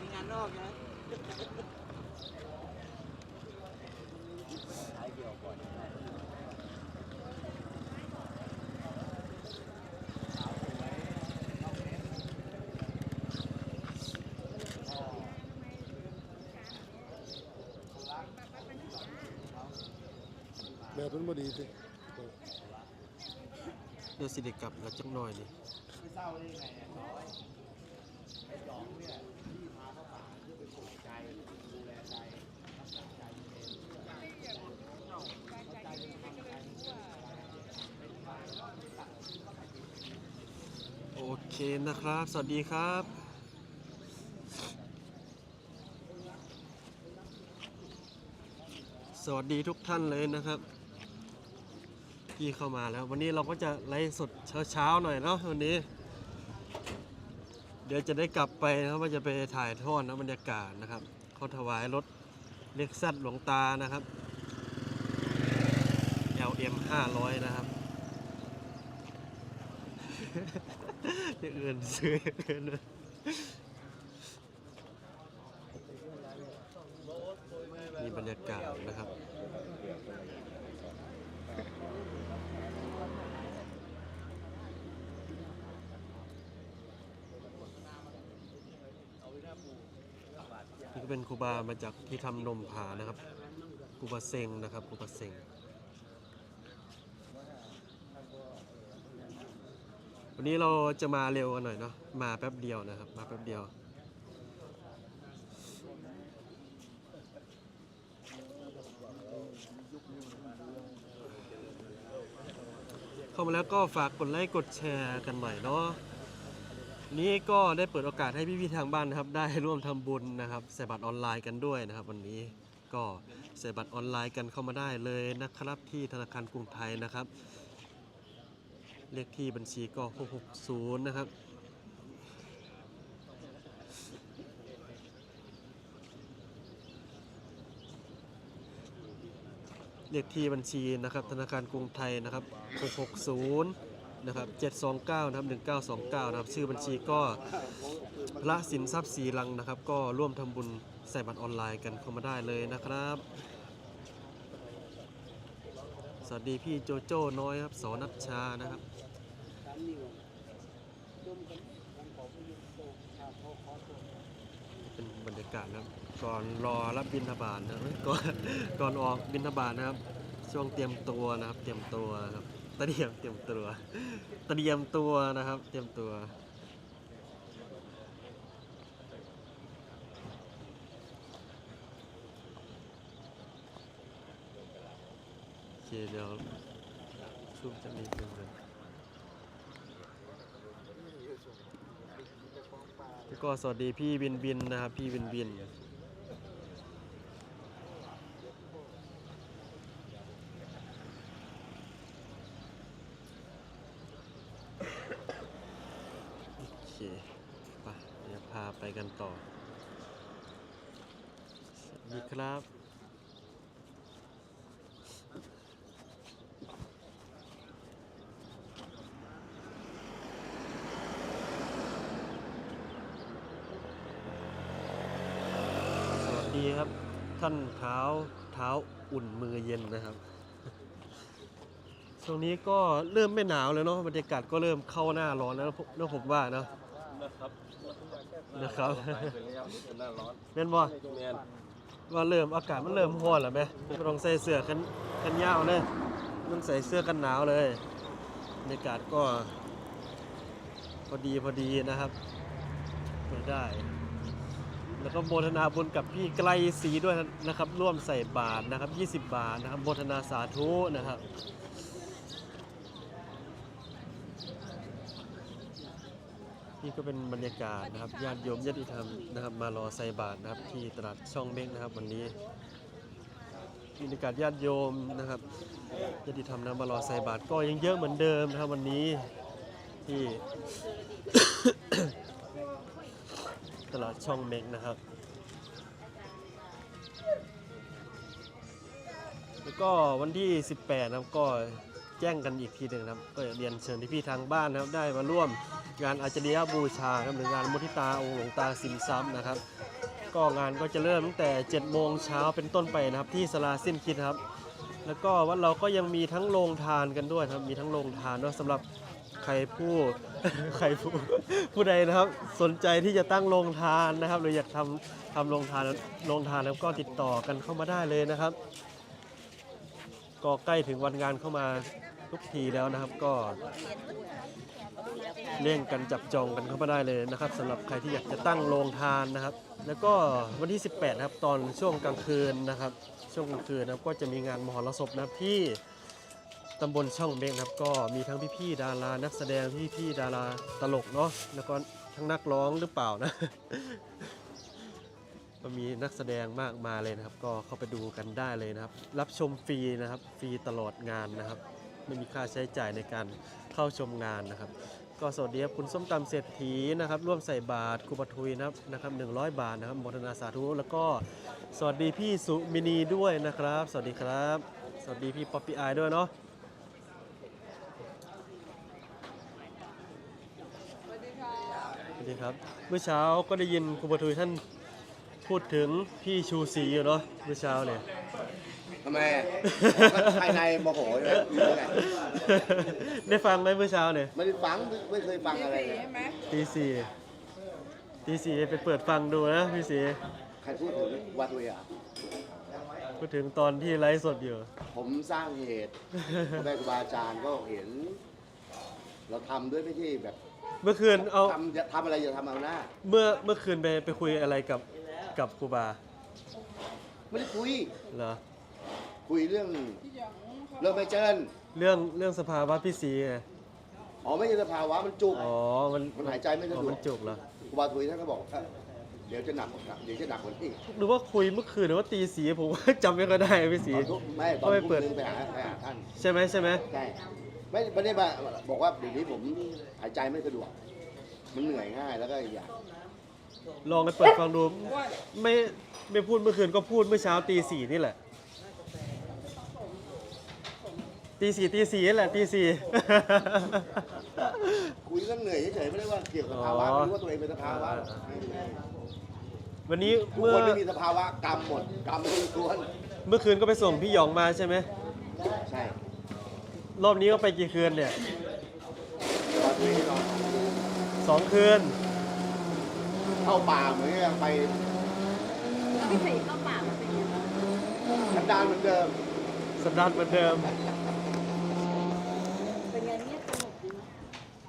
มีงานนอกนะขายเดี่ยวก่อนแม่เป็นบ่ดีสิเดี๋ยวสิเด็กกลับแล้วจักหน่อยนี่ไม่ เศร้าได้ยังไงเนี่ยน้อยไอ้สองเนี่ยที่พาเข้าป่าเพื่อไปปลูกใจดูแลใจรักษาใจเป็นฝ่ายรอดตัดโอเคนะครับ สวัสดีครับสวัสดีทุกท่านเลยนะครับ ที่เข้ามาแล้ว วันนี้เราก็จะไลฟ์สดเช้าๆหน่อยเนาะวันนี้ เดี๋ยวจะได้กลับไปนะครับว่าจะไปถ่ายทอดนะบรรยากาศนะครับเขาถวายรถเล็กซัสหลวงตานะครับ LM 500 นะครับอย่างอื่นซื้ออย่างอื่นมีบรรยากาศนะครับ ก็เป็นครูบามาจากที่ทำนมผานะครับครูบาเซงนะครับครูบาเซงวันนี้เราจะมาเร็วกันหน่อยเนาะมาแป๊บเดียวนะครับ มาแป๊บเดียวเข้ามาแล้วก็ฝากกดไลค์กดแชร์กันหน่อยเนาะ นี้ก็ได้เปิดโอกาสให้พี่ๆทางบ้านนะครับ ได้ร่วมทำบุญนะครับใส่บัตรออนไลน์กันด้วยนะครับ วันนี้ก็ใส่บัตรออนไลน์กันเข้ามาได้เลยนะครับที่ธนาคารกรุงไทยนะครับ เลขที่บัญชีก็ 660 นะครับเลขที่บัญชีนะครับธนาคารกรุงไทยนะครับ 660 นะครับ729นะครับ1929นะครับชื่อบัญชีก็พระสินทรัพย์สีลังนะครับ ก็ร่วมทำบุญใส่บัตรออนไลน์กันเข้ามาได้เลยนะครับ สวัสดีพี่โจโจ้น้อยครับสอนัชชานะครับเป็นบรรยากาศนะครับก่อนรอรับบินทบาทนะครับก่อนก่อนออกบินทบาทนะครับ ช่วงเตรียมตัวนะครับ เตรียมตัวครับ เตรียมเตรียมตัว เตรียมตัวนะครับ เตรียมตัว โอเคเดี๋ยวช่วงจะมีเพียงเลยก็สวัสดีพี่บินบินนะครับ พี่บินบิน โอเคไปเดี๋ยวพา ไปกันต่อ สวัสดีครับสวัสดีครับ ท่านเท้าเท้าอุ่นมือเย็นนะครับช่วงนี้ก็เริ่มไม่หนาวแล้วเนาะบรรยากาศก็เริ่มเข้าหน้าร้อนแล้วนะผมว่าเนาะนะ ครับนะครับไปไปแล้วนี่เป็นหน้าร้อนแม่นบ่แมนว่าเริ่มอากาศมันเริ่มร้อนแล้วไหมไม่ต้องใส่เสื้อกันกันยาวเลยต้องใส่เสื้อกันหนาวเลยบรรยากาศก็ พอดีพอดีนะครับเปิดได้ แล้วก็โมทนาบุญกับพี่ไกลศรีด้วยนะครับ ร่วมใส่บาทนะครับ 20 บาทนะครับโมทนาสาธุนะครับ นี่ก็เป็นบรรยากาศนะครับญาติโยมญาติธรรมนะครับ มารอใส่บาตรนะครับ ที่ตลาดช่องเม้งนะครับ วันนี้บรรยากาศญาติโยมนะครับญาติธรรมนะมารอใส่บาตรก็ยังเยอะเหมือนเดิมนะครับวันนี้ที่ ตลาดช่องเม้งนะครับ แล้วก็วันที่ 18 นะครับก็แจ้งกันอีกทีหนึ่งนะครับ ก็เรียนเชิญที่พี่ทางบ้านนะครับได้มาร่วม งานอาจริยบูชาครับหรืองานมุทิตาองค์หลวงตาสินทรัพย์นะครับ ก็งานก็จะเริ่มตั้งแต่7โมงเช้าเป็นต้นไปนะครับ ที่สลาสิ้นคิดครับ แล้วก็วัดเราก็ยังมีทั้งโรงทานกันด้วยครับมีทั้งโรงทานด้วยสำหรับใครผู้ ใครผู้ผู้ใดนะครับ สนใจที่จะตั้งโรงทานนะครับ หรืออยากทำทำโรงทานโรงทานแล้วก็ติดต่อกันเข้ามาได้เลยนะครับ ก็ใกล้ถึงวันงานเข้ามาทุกทีแล้วนะครับ ก็ เร่งกันจับจองกันเข้ามาได้เลยนะครับสำหรับใครที่อยากจะตั้งโรงทานนะครับ แล้วก็วันที่ 18นะครับตอนช่วงกลางคืนนะครับ ช่วงกลางคืนนะครับก็จะมีงานมหรสพนะครับที่ตำบลช่องเมฆนะครับ ก็มีทั้งพี่ๆดารานักแสดงพี่ๆดาราตลกเนาะแล้วก็ทั้งนักร้องหรือเปล่านะ ก็มีนักแสดงมากมายเลยนะครับ ก็เข้าไปดูกันได้เลยนะครับ รับชมฟรีนะครับฟรีตลอดงานนะครับ ไม่มีค่าใช้จ่ายในการเข้าชมงานนะครับ ก็สวัสดีครับคุณส้มตำเศรษฐีนะครับร่วมใส่บาตรครูปทุยนะครับนะครับ100บาทนะครับโมทนาสาธุแล้วก็สวัสดีพี่สุมินีด้วยนะครับ สวัสดีครับ สวัสดีพี่ป๊อปปี้อด้วยเนาะสวัสดีครับเมื่อเช้าก็ได้ยินครูปทุยท่านพูดถึงพี่ชูศรีอยู่เนาะเมื่อเช้าเนี่ย ทำไมอะภายในโมโหใช่ไหมหรือไงได้ฟังไหมเมื่อเช้าเนี่ยไม่ได้ฟังไม่เคยฟังอะไรเลย ตีสี่ตีสี่ไปเปิดฟังดูนะพี่สีใครพูดถึงวัดเวียพูดถึงตอนที่ไลฟ์สดอยู่ ผมสร้างเหตุพ่อแม่ครูบาอาจารย์ก็เห็น เราทำด้วยไม่ใช่แบบเมื่อคืนเอา ทำจะทำอะไรอย่าทำเอาหน้า เมื่อเมื่อคืนไปไปคุยอะไรกับกับครูบาไม่ได้คุย เหรอ คุยเรื่องเรื่องไม่เจินเรื่องเรื่องสภาวะพี่สีไงอ๋อไม่ใช่สภาวะมันจุก อ๋อ มันมันหายใจไม่สะดวก อ๋อมันจุกเหรอครูบาทุยท่านก็บอกว่าเดี๋ยวจะหนักกว่าเดี๋ยวจะหนักกว่านี้หรือว่าคุยเมื่อคืนหรือว่าตีสีผมว่าจำไม่ค่อยได้พี่สี ตอนทุกไม่ตอนก็ไปทุ่มเปิดนึงไปหาไปหาท่านใช่ไหมใช่ไหมใช่ไม่ไม่ได้มาบอกว่าเดี๋ยวนี้ผมหายใจไม่สะดวก มันเหนื่อยง่ายแล้วก็อีกอย่างลองไปเปิดฟังดูไม่ไม่พูดเมื่อคืนก็พูดเมื่อเช้าตีสี่นี่แหละ ตีสี่ตีสี่นี่แหละตีสี่ คุยเรื่องเหนื่อยเฉยๆไม่ได้ว่าเกี่ยวกับสภาวะอ๋อไม่รู้ว่าตัวเองเป็นสภาวะวันนี้ทุกเมื่อคนไม่มีสภาวะกรรมหมดกรรมล้วนเมื่อคืนก็ไปส่งพี่หยองมาใช่ไหมๆใช่รอบนี้ก็ไปกี่คืนเนี่ยตอนนี้เราสองคืน เข้าป่าเหมือนกับไปไม่เคยเข้าป่ามาเป็นยังไงชันดานเหมือนเดิมสัปดาห์เหมือนเดิม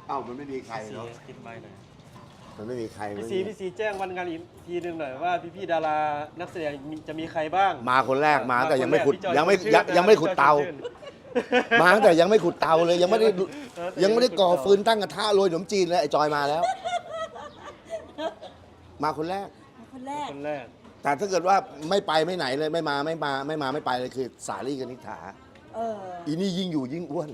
เอ้ามันไม่มีใครเนาะกินใบหน่อยมันไม่มีใครพี่สีพี่สีแจ้งวันงานอีกทีหนึ่งหน่อยว่าพี่พี่ๆดารานักแสดงมีจะมีใครบ้าง มาคนแรกมาแต่ยังไม่ขุดพี่จอยังไม่ชวนชื่นยังนะยังไม่ขุดพี่จอเตาชวนชื่นมาตั้งแต่ยังไม่ขุดเตาเลยยังไม่ได้ดูเออแต่ยังไม่ได้ก่อขุดเตาฟืนตั้งกระทะโรยขนมจีนเลยไอ้จอยมาแล้ว มาคนแรกคนแรกคนแรก แต่ถ้าเกิดว่าไม่ไปไม่ไหนเลยไม่มาไม่มาไม่มาไม่ไปเลยคือสาลี่กับนิษฐาเอออีนี่ยิ่งอยู่ยิ่งอ้วน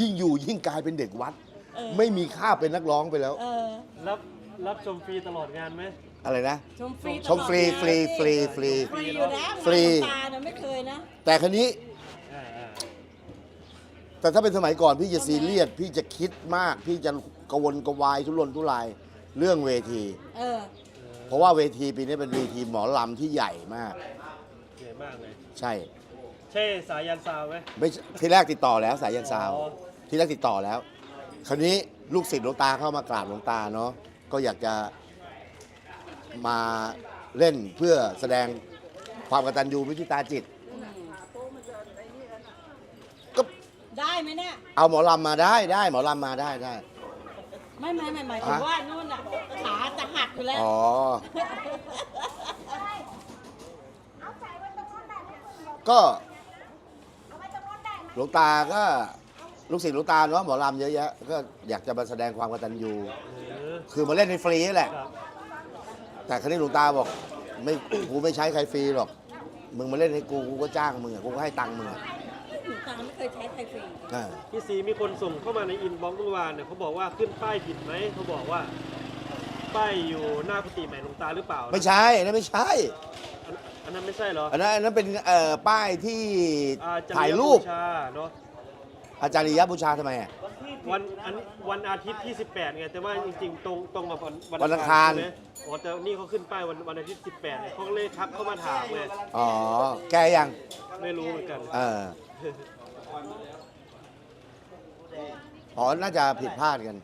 ยิ่งอยู่ยิ่งกลายเป็นเด็กวัด เออ ไม่มีค่าเป็นนักร้องไปแล้ว เออรับรับชมฟรีตลอดงานไหม อะไรนะ ชมฟรีชมฟรีฟรีฟรีฟรี ฟรีอยู่แล้วฟรี ตาเนี่ยไม่เคยนะ แต่คันนี้ อ่าอ่าแต่ถ้าเป็นสมัยก่อนพี่จะซีเรียสพี่จะคิดมาก พี่จะกระวนกระวายทุรนทุรายเรื่องเวที เออ เพราะว่าเวทีปีนี้เป็นเวทีหมอลำที่ใหญ่มาก เหนื่อยมากเลย ใช่ ใช่สายันซาวไหม ไม่ใช่ที่แรกติดต่อแล้วสายยันซาวอ๋อ ที่แรกติดต่อแล้ว คราวนี้ลูกศิษย์หลวงตาเข้ามากราบหลวงตาเนาะก็อยากจะมาเล่นเพื่อแสดงความกตัญญูมุทิตาจิต ก็ได้ไหมเนี่ย เอาหมอลำมาได้ได้หมอลำมาได้ได้ ไม่ไม่ไม่หมายถึงฮะ ว่านู่นน่ะขาจะหักอยู่แล้ว อ๋อ ก็ หลวงตาก็ลูกศิษย์หลวงตาเนาะหมอลำเยอะแยะก็อยากจะมาแสดงความกตัญญูเออคือมาเล่นในฟรีนี่แหละ ครับ แต่ครั้นี้หลวงตาบอกไม่กูไม่ใช้ใครฟรีหรอก มึงมาเล่นให้กูกูก็จ้างมึงอะกูก็ให้ตังค์มึงอะหนูตาไม่เคยใช้ไทยฟรีอ่าพี่สีมีคนส่งเข้ามาในอินบ็อกซ์เมื่อวานเนี่ยเขาบอกว่าขึ้นป้ายผิดไหมเขาบอกว่า ป้ายอยู่หน้ากุฏิใหม่หลวงตาหรือเปล่าไม่ใช่อันนั้นไม่ใช่ อันอันนั้นไม่ใช่เหรออันนั้นอันนั้นเป็นเอ่อป้ายที่อ่จะถ่ายรูปบูชาเนาะอาจารย์ยบูชาทำไมอะวันอันวันอาทิตย์ที่ 18ไงแต่ว่าจริงๆ ตรงตรงกับวันวันอังคาร ใช่ไหมอ๋อแต่นี่เขาขึ้นป้ายวันวันอาทิตย์ 18เนี่ยเขาก็เลยทักเข้ามาถามไงอ๋อแก้ยังไม่รู้เหมือนกัน เอออ๋อน่าจะผิดพลาดกัน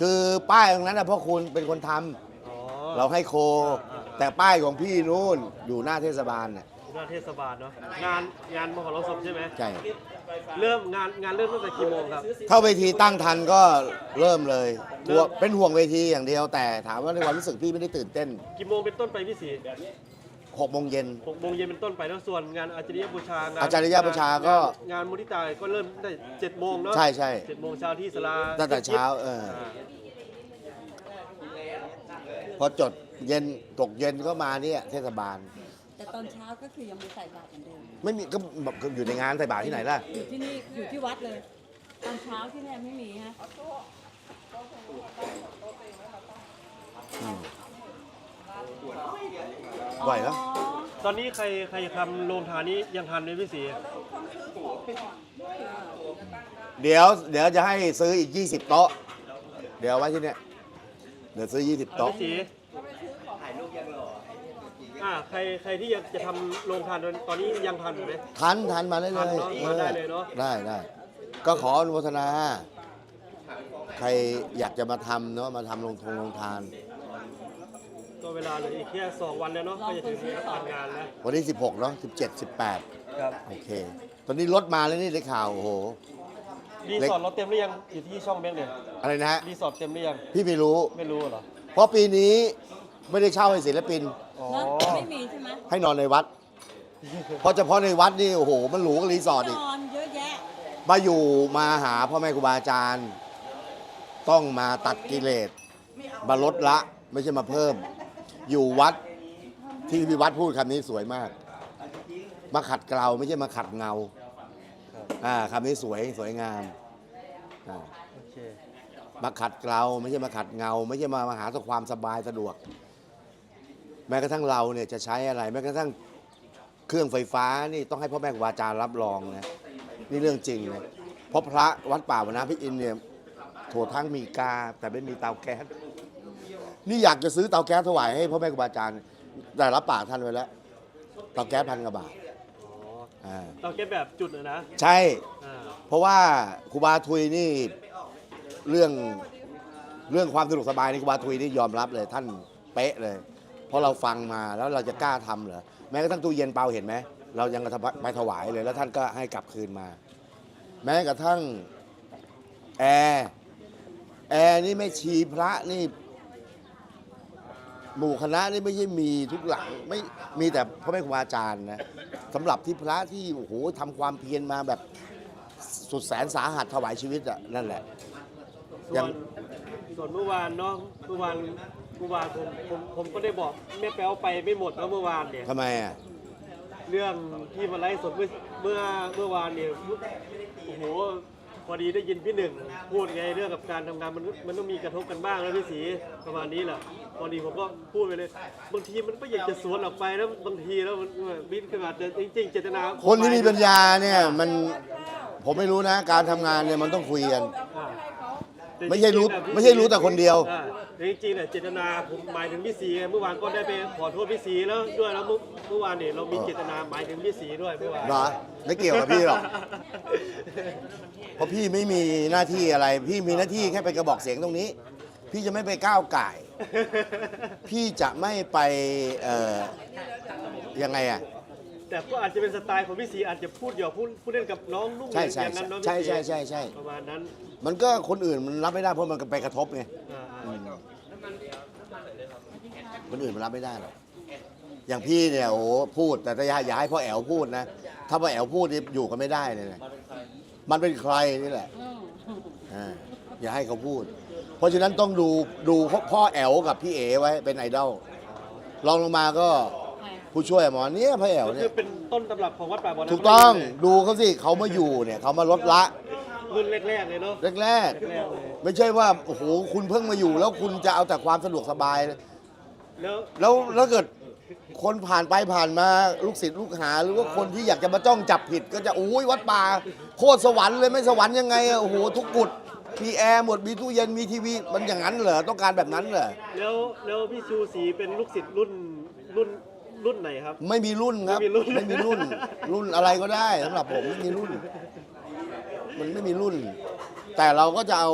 คือป้ายตรงนั้นนะพ่อคุณเป็นคนทำ อ๋อเราให้โค แต่ป้ายของพี่นู่นอยู่หน้าเทศบาลเนี่ยหน้าเทศบาลเนาะงานงานมหรสพใช่ไหมใช่เริ่มงานงานเริ่มตั้งแต่กี่โมงครับ เข้าเวทีตั้งทันก็เริ่มเลยกลัวเป็นห่วงเวทีอย่างเดียวแต่ถามว่าในความรู้สึกพี่ไม่ได้ตื่นเต้นกี่โมงเป็นต้นไปพี่สี6โมงเย็นหกโมงเย็นเป็นต้นไปแล้วส่วนงานอาจารยบูชางานอาจารยบูชาก็งนงานมุทิตาก็เริ่มตั้งแต่เจ็ดโมงเนาะใช่ใช่เจ็ดโมงเช้าที่สลาตั้งแต่เช้าเออาพอจด เย็นตกเย็นก็มาเนี่ยเทศบาล แต่ตอนเช้าก็คือยังไม่ใส่บาตรเหมือนเดิมไม่มีก็แบบอยู่ในงานใส่บาตรที่ไหนล่ะ อยู่ที่นี่อยู่ที่วัดเลย ตอนเช้าที่เนี่ยไม่มีฮะไหวแล้ว อ๋อตอนนี้ใครใครทำโรงทานนี้ยังทันไหมพี่สีเดี๋ยว เดี๋ยวจะให้ซื้ออีก 20 โต๊ะ เดี๋ยวเอาไว้ที่เนี่ย เดี๋ยวซื้อ 20อะโต๊ะ พี่สี อ่าใครใครที่อยากจะทำโรงทานตอนนี้ยังทันอยู่ไหม ทันทันมาเลยเลทันยเนอะออได้เลยเนอะ ได้ได้ก็ขออนุโมทนา ใครอยากจะมาทำเนาะมาทำลงทงลงทาน ก็เวลาเหลืออีกแค่สองวันแล้วเนาะก็จะถึงวันงานแล้ววันที่ 16 เนาะ17 18ครับโอเค ตอนนี้รถมาแล้วนี่ได้ข่าว โอ้โห รีสอร์ทเราเต็มหรือยังอยู่ที่ช่องเบงเนี่ยอะไรนะฮะ รีสอร์ทเต็มหรือยังพี่ไม่รู้ ไม่รู้เหรอ เพราะปีนี้ ไม่ได้เช่าให้ศิลปินอ๋อเนอะไม่มีใช่ไหมให้นอนในวัด เพราะเฉพาะในวัดนี่โอ้โห มันหรูกับรีสอร์ทนอีกอนเยอะแยะ มาอยู่มาหาพ่อแม่ครูบาอาจารย์ ต้องมาตัดกิเลสมาลดละไม่ใช่มาเพิ่ม อยู่วัดที่พี่วัดพูดคำนี้สวยมาก มาขัดเกลาไม่ใช่มาขัดเงาอ่าคำนี้สวยสวยงามอ่าโอเคมาขัดเกลาไม่ใช่มาขัดเงา ไม่ใช่มามาหาความสบายสะดวก แม้กระทั่งเราเนี่ยจะใช้อะไร แม้กระทั่งเครื่องไฟฟ้านี่ต้องให้พ่อแม่ครูบาอาจารย์รับรองนะนี่เรื่องจริงนะเพราะพระวัดป่าวนาพิอินทร์เนี่ยโถทั้งมีกา แต่ไม่มีเตาแก๊สนี่อยากจะซื้อเตาแก๊สถวายให้พ่อแม่ครูบาอาจารย์แต่รับปากท่านไว้แล้วเตาแก๊สพันกว่าบาทอ๋ออ่า เราแค่แบบจุดนะนะใช่ อ่าเพราะว่าครูบาทุยนี่เรื่องเรื่องความสะดวกสบายนี่ครูบาทุยนี่ยอมรับเลย ท่านเป๊ะเลย เพราะเราฟังมาแล้วเราจะกล้าทำเหรอแม้กระทั่งตู้เย็นเปล่าเห็นไหมเรายังไปถวายเลยแล้วท่านก็ให้กลับคืนมา แม้กระทั่งแอร์แอร์นี่ไม่ชีพระนี่ หมู่คณะนี่ไม่ใช่มีทุกหลังไม่มีแต่พ่อแม่ครูอาจารย์นะสำหรับที่พระที่โอ้โหทำความเพียรมาแบบสุดแสนสาหัสถวายชีวิตอะนั่นแหละส่วนส่วนเมื่อวานเนาะเมื่อวาน เมื่อวานผมผมผมก็ได้บอกแม่แป๊วไปไม่หมดแล้วเมื่อวานเนี่ย ทำไมอะ เรื่องที่มาไลฟ์สดเมื่อเมื่อเมื่อวานเนี่ยโอ้โหพอดีได้ยินพี่หนึ่งพูดไงเรื่องกับการทำงานมันมันต้องมีกระทบกันบ้างแล้วพี่สีประมาณนี้แหละพอดีผมก็พูดไปเลยบางทีมันก็อยากจะสวนออกไปแล้วบางทีแล้วมันบินขึ้นมาแต่จริง ๆ เจตนาคนที่มีปัญญาเนี่ยมันผมไม่รู้นะ การทำงานเนี่ยมันต้องคุยกัน อ่า ไม่ใช่รู้ไม่ใช่รู้แต่คนเดียว อ่าแต่จริงๆเนี่ยเจตนาผมหมายถึงพี่สีไงเมื่อวานก็ได้ไปขอโทษพี่สีแล้วด้วยแล้วเมื่อเมื่อวานเนี่ยเรามีเจตนาหมายถึงพี่สีด้วยเมื่อวานเหรอไม่เกี่ยวกับพี่หรอกเพราะพี่ไม่มีหน้าที่อะไร พี่มีหน้าที่แค่เป็นกระบอกเสียงตรงนี้ พี่จะไม่ไปก้าวไก่าย พี่จะไม่ไปเอ่อยังไงอะ แต่ก็อาจจะเป็นสไตล์ของพี่สีอาจจะพูดหยอกพูดพูดเล่นกับน้องนุ่งใช่ใช่อย่างนั้นเนาะพี่ใช่ศรีใช่ใช่ใช่ ประมาณนั้นมันก็คนอื่นมันรับไม่ได้เพราะมันไปกระทบไงอ่าอืมคนอื่นมันรับไม่ได้หรอกอย่างพี่เนี่ยโอ้โหพูดแต่ถ้าอย่าอย่าให้พ่อแอลพูดนะ ถ้าพ่อแอลพูดนี่อยู่กันไม่ได้เลยนะมันเป็นใครนี่แหละอืมอ่าอย่าให้เขาพูด เพราะฉะนั้นต้องดูดูพ่อแอลกับพี่เอไว้เป็นไอดอลรองลงมาก็ใช่ ผู้ช่วยหมอเนี่ยพ่อแอลก็เนี่คืยอเป็นต้นตำรับของวัดป่าบ่อน้ำถูกต้องเลยดูเขาสิเขามาอยู่เนี่ยเขามาลดละรุ่นแรกๆเลยเนาะแรกแรกๆเลยๆ ไม่ใช่ว่าโอ้โหคุณเพิ่งมาอยู่ แล้วคุณจะเอาแต่ความสะดวกสบาย แล้วแล้วแล้วเกิดคนผ่านไปผ่านมาลูกศิษย์ลูกหา หรือว่าคนที่อยากจะมาจ้องจับผิด ก็จะโอ้ยวัดป่าโคตรสวรรค์เลยไม่สวรรค์ยังไงอะโอ้โหทุกกุฏมีแอร์หมดมีตู้เย็นมีทีวีมันอย่างนั้นเหรอต้องการแบบนั้นเหรอแล้วแล้วพี่ชูศรีเป็นลูกศิษย์รุ่นรุ่น รุ่นไหนครับ ไม่มีรุ่นครับ ไม่มีรุ่น ไม่มีรุ่น รุ่นอะไรก็ได้สำหรับผมไม่มีรุ่น มันไม่มีรุ่น แต่เราก็จะเอา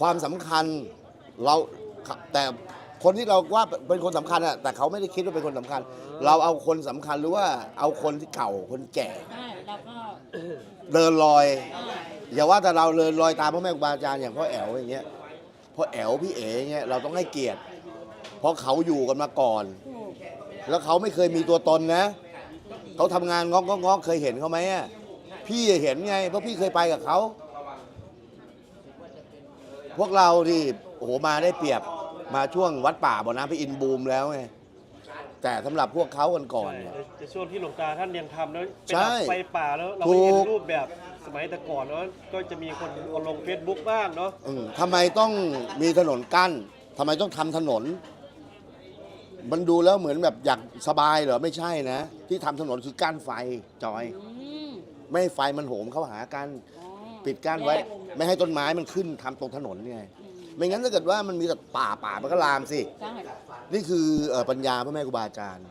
ความสำคัญเราแต่คนที่เราว่าเป็นคนสำคัญอะแต่เขาไม่ได้คิดว่าเป็นคนสำคัญ เราเอาคนสำคัญหรือว่าเอาคนที่เก่าคนแก่ใช่แล้วก็เดินลอย อ่าอย่าว่าแต่เราเดินลอยตามพ่อแม่ครูบาอาจารย์อย่างพ่อแอ๋วอย่างเงี้ยพ่อแอ๋วพี่เอ๋อย่างเงี้ยเราต้องให้เกียรติ เพราะเขาอยู่กันมาก่อนถูกแล้วเขาไม่เคยมีตัวตนนะ เขาทำงานงอกงอกงอกเคยเห็นเขาไหมอะพี่เห็นไง เพราะพี่เคยไปกับเขา พวกเราที่โอ้โหมาได้เปรียบมาช่วงวัดป่าบ่อน้ำพระอินทร์บูมแล้วไงแต่สำหรับพวกเขากันก่อนเนี่ยแต่ช่วงที่หลวงตาท่านยังทำแล้วไปใช่ดับไฟป่าแล้วเราถูไปกเห็นรูปแบบสมัยแต่ก่อนแล้วก็จะมีคนเอาลงเฟซบุ๊กบ้างเนาะ อืมทำไมต้องมีถนนกั้นทำไมต้องทำถนน มันดูแล้วเหมือนแบบอยากสบายเหรอไม่ใช่นะ ที่ทำถนนคือกั้นไฟจอย อืมไม่ให้ไฟมันโหมเข้าหากัน อ๋อ ปิดกั้นไว้ไม่ให้ต้นไม้มันขึ้นทำตรงถนนไงไม่งั้นถ้าเกิดว่ามันมีแต่ป่าป่ามันก็ลามสิ ใช่นี่คือเอ่อปัญญาพระแม่ครูบาอาจารย์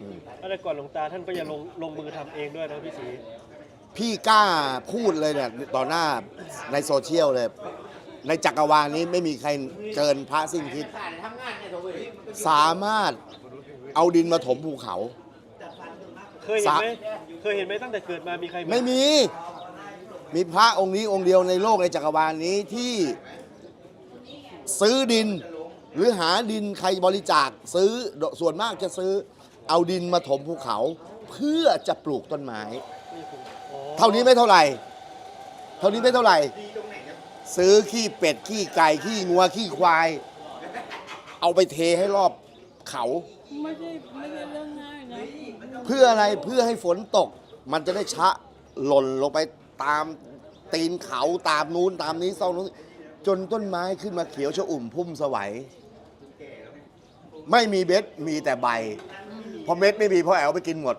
อืมแต่ก่อนหลวงตาท่านก็จะลงลงมือทำเองด้วยนะพี่ศรีพี่กล้าพูดเลยเนี่ยต่อหน้าในโซเชียลเลย ในจักรวาลนี้ไม่มีใครเกินพระสิ้นคิดสามารถเอาดินมาถมภูเขา เคยเห็นไหมเคยเห็นไหมตั้งแต่เกิดมามีใครไม่มี มีพระองค์นี้องค์เดียวในโลกในจักรวาลนี้ที่ซื้อดิน หรือหาดินใครบริจาคซื้อส่วนมากจะซื้อเอาดินมาถมภูเขา เพื่อจะปลูกต้นไม้อ๋อเท่านี้ไม่เท่าไหร่ เท่านี้ไม่เท่าไหร่ ซื้อขี้เป็ด ขี้ไก่ ขี้งัว ขี้ควาย เอาไปเทให้รอบเขา ไม่ใช่ไม่ใช่เรื่องง่ายนะเพื่ออะไรเพื่อให้ฝนตก มันจะได้ชะหล่นลงไปตามตีนเขาตามนู้นตามนี้ซอกนู้นจนต้นไม้ขึ้นมาเขียวชอุ่มพุ่มสวัย ไม่มีเม็ดมีแต่ใบ พอเม็ดไม่มีพ่อแอลไปกินหมด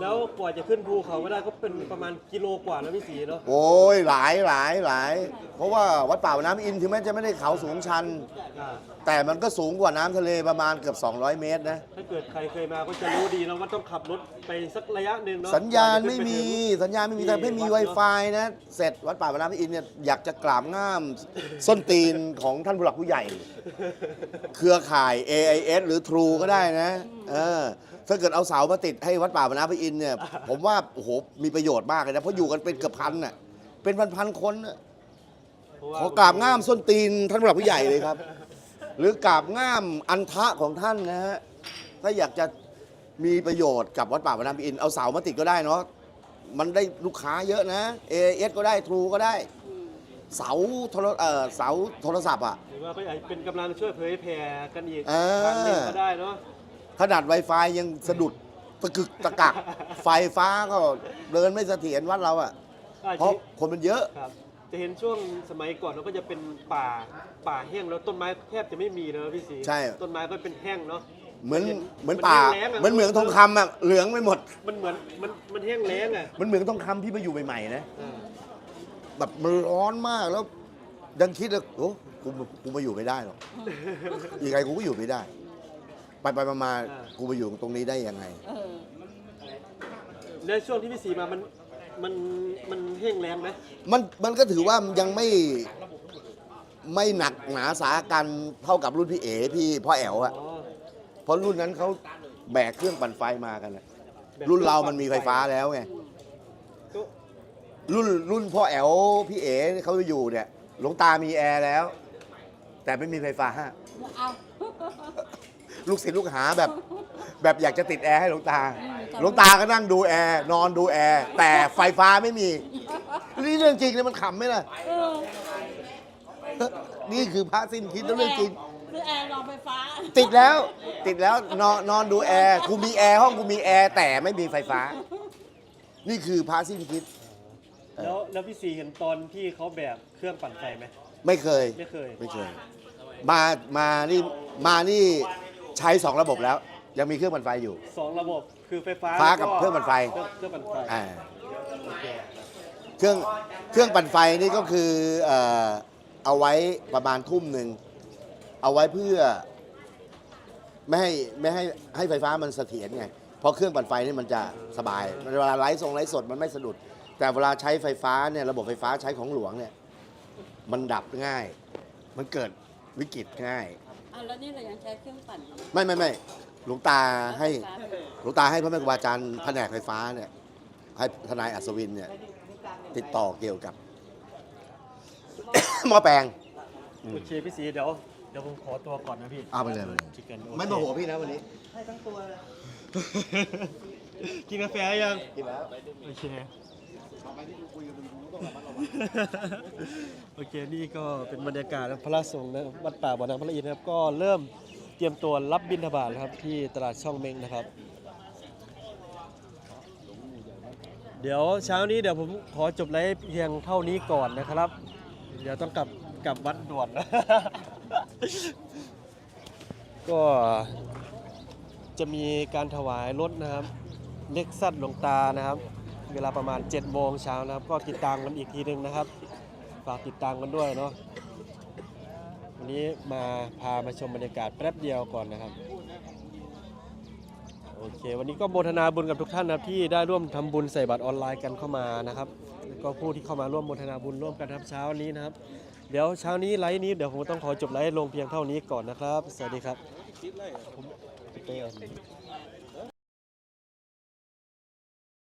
แล้วกว่าจะขึ้นภูเขาไม่ได้ก็เป็นประมาณกิโลกว่าแล้วพี่ศรีเนาะโอ้ยหลายหลายหลาย เพราะว่าวัดป่าน้ำอินทร์ถึงแม้จะไม่ได้เขาสูงชัน อ่าแต่มันก็สูงกว่าน้ำทะเลประมาณเกือบ 200 เมตรนะ ถ้าเกิดใครเคยมาก็จะรู้ดีแล้วว่าต้องขับรถไปสักระยะหนึ่งเนาะสัญญาณไม่มีกว่าจะขึ้นปถึงสัญญาณไม่มีแต่ไม่มีที่วัด Wi-Fi นะ เสร็จวัดป่าพระน้ำอินทร์เนี่ยอยากจะกราบง่าม ส้นตีนของท่านผู้หลักผู้ใหญ่ เครือข่าย AIS หรือ True ก็ได้นะ เออ ถ้าเกิดเอาเสามาติดให้วัดป่าพระน้ำอินทร์เนี่ย ผมว่าโอ้โหมีประโยชน์มากเลยนะเพราะอยู่กันเป็นเกือบพันน่ะเป็นพันๆคนน่ะเพราะว่าขอกราบง่ามส้นตีนท่านผู้หลักผู้ใหญ่เลยครับ หรือกราบง่ามอันทะของท่านนะฮะถ้าอยากจะมีประโยชน์กับวัดป่าพระน้ำอินทร์เอาเสามาติดก็ได้เนาะมันได้ลูกค้าเยอะนะ AIS ก็ได้ True ก็ได้ เสาโทรเอ่อเสาโทรศัพท์อะ หรือว่าก็อาจจะเป็นกำลังช่วยเผยแผ่กันอีกเออทางหนึงก็ได้เนาะ ขนาด Wi-Fi ยังสะดุดตะกึกตะกัก ไฟฟ้าก็เดินไม่เสถียรวัดเราอะอาจเพจะราะคนมันเยอะ ครับ จะเห็นช่วงสมัยก่อนเราก็จะเป็นป่าป่าแห้งแล้วต้นไม้แทบจะไม่มีเลยพี่ศรีใช่ ต้นไม้ก็เป็นแห้งเนาะ เหมือนเห็นเหมือนมันป่าแห้งๆอะ เหมือนเหมืองทองคำอะเหลืองไปหมด มันเหมือนมันมันแห้งแล้งอะมันเหมืองทองคำที่มาอยู่ใหม่ๆนะ อ่าแบบมันร้อนมากแล้วยังคิดเลยโอ้กูกูมาอยู่ไม่ได้หรอกยังไงกูก็อยู่ไม่ได้ ไปไปมามากูมาอยู่ตรงนี้ได้ยังไง เออแล้วช่วงที่พี่ศรีมามันมันมันแห้งแล้งไหมมันมันก็ถือว่ายังไม่ไม่หนักหนาสากันเท่ากับรุ่นพี่เอ๋พี่พ่อแอ๋วอะอ๋อเพราะรุ่นนั้นเขาแบกเครื่องปั่นไฟมากันอะแบบรุ่นเรามันมีไฟฟ้าแล้วไงก็รุ่นรุ่นพ่อแอ๋วพี่เอ๋เขาอยู่เนี่ยหลวงตามีแอร์แล้ว แต่ไม่มีไฟฟ้า เอา ลูกศิษย์ลูกหาแบบ แบบอยากจะติดแอร์ให้หลวงตาอืมหลวงตาก็นั่งดูแอร์นอนดูแอร์แต่ไฟฟ้าไม่มี นี่เรื่องจริงเลยมันขำไหมล่ะ เออนี่คือพระสิ้นคิดแล้วเรื่องจริง คือแอร์รองไฟฟ้า ติดแล้วติดแล้วนอนนอนดูแอร์กูมีแอร์ห้องกูมีแอร์แต่ไม่มีไฟฟ้า นี่คือพระสิ้นคิด แล้วแล้วพี่ศรีเห็นตอนที่เขาแบกเครื่องปั่นไฟไหม ไม่เคย ไม่เคย ไม่เคย มา มานี่ มานี่ ใช้สองระบบแล้ว ยังมีเครื่องปั่นไฟอยู่ สองระบบคือไฟฟ้าฟ้ากับเครื่องปั่นไฟ เครื่องปั่นไฟอ่าเครื่องเครื่องปั่นไฟนี่ก็คือเอ่อเอาไว้ประมาณทุ่มหนึ่ง เอาไว้เพื่อ ไม่ให้ไม่ให้ให้ไฟฟ้ามันเสถียรไง เพราะเครื่องปั่นไฟนี่มันจะสบายเวลาไลฟ์ทรงไลฟ์สดมันไม่สะดุด แต่เวลาใช้ไฟฟ้าเนี่ยระบบไฟฟ้าใช้ของหลวงเนี่ย มันดับง่าย มันเกิดวิกฤตง่าย อะแล้วนี่เรายังใช้เครื่องปั่นอยู่ไม่ไม่ไม่หลวงตาให้ไฟฟ้าไปเลยหลวงตาให้พระแม่ครูบาอาจารย์แผนกไฟฟ้าเนี่ยให้ทนายอัศวินเนี่ยติดต่อเกี่ยวกับ หม้อแปลงอืมโอเคพี่สีเดี๋ยวเดี๋ยวผมขอตัวก่อนนะพี่เอาไปเลยไปเลย ชิคกันโอเคไม่โมโหพี่นะวันนี้กินกาแฟยังกินแล้วโอเค โอเคนี่ก็เป็นบรรยากาศพระสงฆ์นะวัดป่าบ่อน้ำพระอินทร์นะครับก็เริ่มเตรียมตัวรับบิณฑบาตแล้วครับที่ตลาดช่องเมงนะครับ เดี๋ยวเช้านี้เดี๋ยวผมขอจบไลฟ์เพียงเท่านี้ก่อนนะครับ เดี๋ยวต้องกลับกลับวัดด่วนก็จะมีการถวายรถนะครับเล็กซัดหลวงตานะครับ เวลาประมาณ7โมงเช้านะครับ ก็ติดตามกันอีกทีหนึ่งนะครับ ฝากติดตามกันด้วยเนาะวันนี้มาพามาชมบรรยากาศแป๊บเดียวก่อนนะครับโอเค วันนี้ก็โมทนาบุญกับทุกท่านนะครับที่ได้ร่วมทำบุญใส่บัตรออนไลน์กันเข้ามานะครับแล้วก็ผู้ที่เข้ามาร่วมโมทนาบุญร่วมกันครับเช้านี้นะครับ เดี๋ยวเช้านี้ไลฟ์นี้เดี๋ยวผมต้องขอจบไลฟ์ลงเพียงเท่านี้ก่อนนะครับ สวัสดีครับผมเตะ